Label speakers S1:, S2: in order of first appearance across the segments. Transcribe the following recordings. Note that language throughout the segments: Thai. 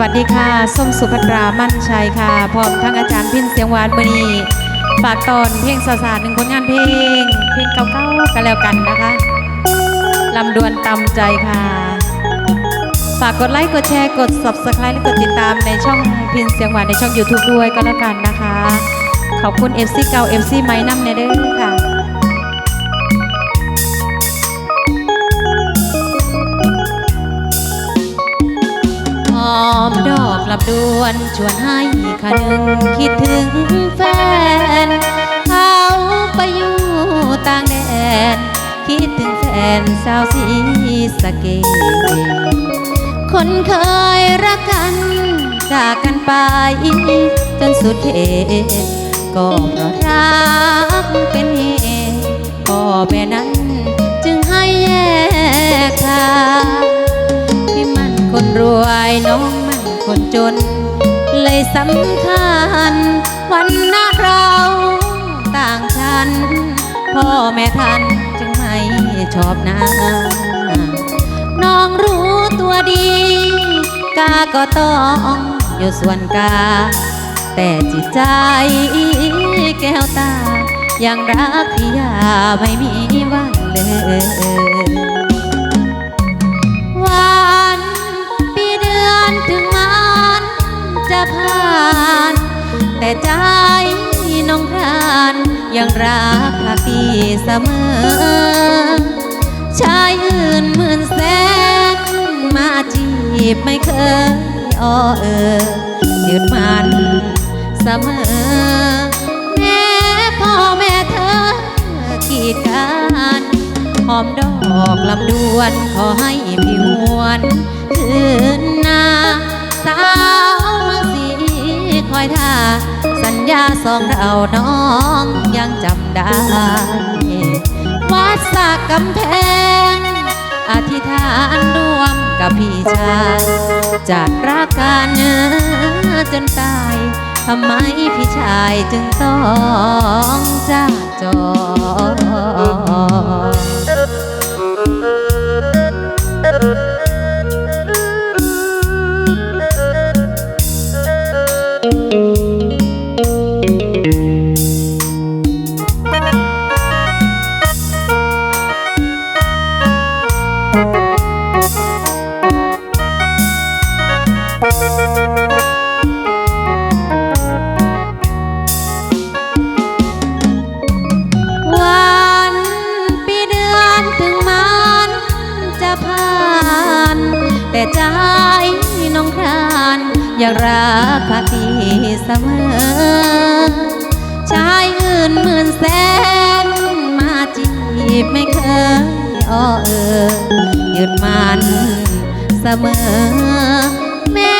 S1: วัสดีค่ะส้มสุภัตรามั่นชัยค่ะ พร้อมทั้งอาจารย์พินเสียงหวานมือนีฝากตอนเพลงสาสาหนึ่งผลงานเพลง เพลงเก่าๆกันแล้วกันนะคะลำดวนตำใจค่ะ ฝากกดไลค์กดแชร์กด subscribe และกดติดตามในช่องพินเสียงหวานในช่อง YouTube ด้วยก็แล้วกันนะคะ ขอบคุณ FC เก่า FC ใหม่นำในเด้อค่ะ อมดอกกลับดวนชวนให้คนึงคิดถึงแฟนเขาไปอยู่ต่างแดน คิดถึงแฟนสาวสีสะเกตคนเคยรักกัน จากกันไป จนสุดเหตุก็เพราะรักเป็นเหตุพ่อแม่นั้น วยน้องมันคนจน เลยสำคัญ วันหน้าเราต่างชั้นพ่อแม่ท่านจึงไม่ชอบน้าน้องรู้ตัวดี กาก็ต้องอยู่ส่วนกา แต่จิตใจแก้วตายังรักพี่ยาไม่มีวันเลย แต่ใจน้องพรานยังรักพักดีเสมอ ชายอื่นหมื่นแสนมาจีบไม่เคยอ้อเออยึดมันเสมอ แม่พ่อแม่เธอกีดกันหอมดอกลำดวนขอให้พี่หวนคืนนาสาวเมืองสีคอยท่า ญาสองเราน้องยังจำได้วัดสากกำแพง อธิษฐานร่วมกับพี่ชายจัดรักกันจนตายทำไมพี่ชายจึงต้องจากจร รักพักดีเสมอ ชายอื่นหมื่นแสน มาจีบไม่เคยอ้อเออยึดมันเสมอ แม่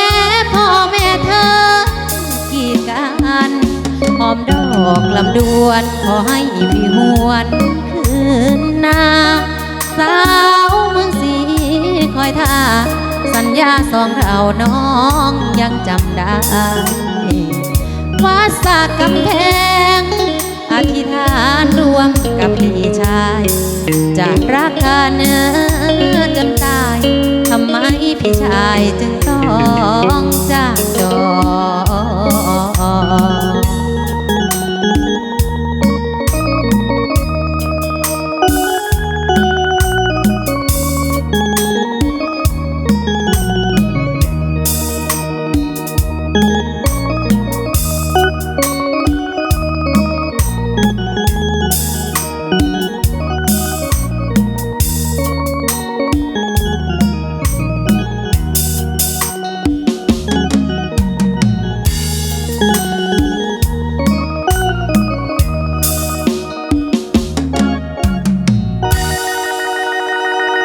S1: พ่อแม่เธอ กีดกันหอมดอกลำดวนขอให้พี่หวนคืนนา สาวเมืองสีคอยท่า สัญญาสองเราน้องยังจำได้วัดสากกำแพง อธิษฐานรวมกับพี่ชาย จะรักกันจนตายทำไมพี่ชายจึงต้องจากจร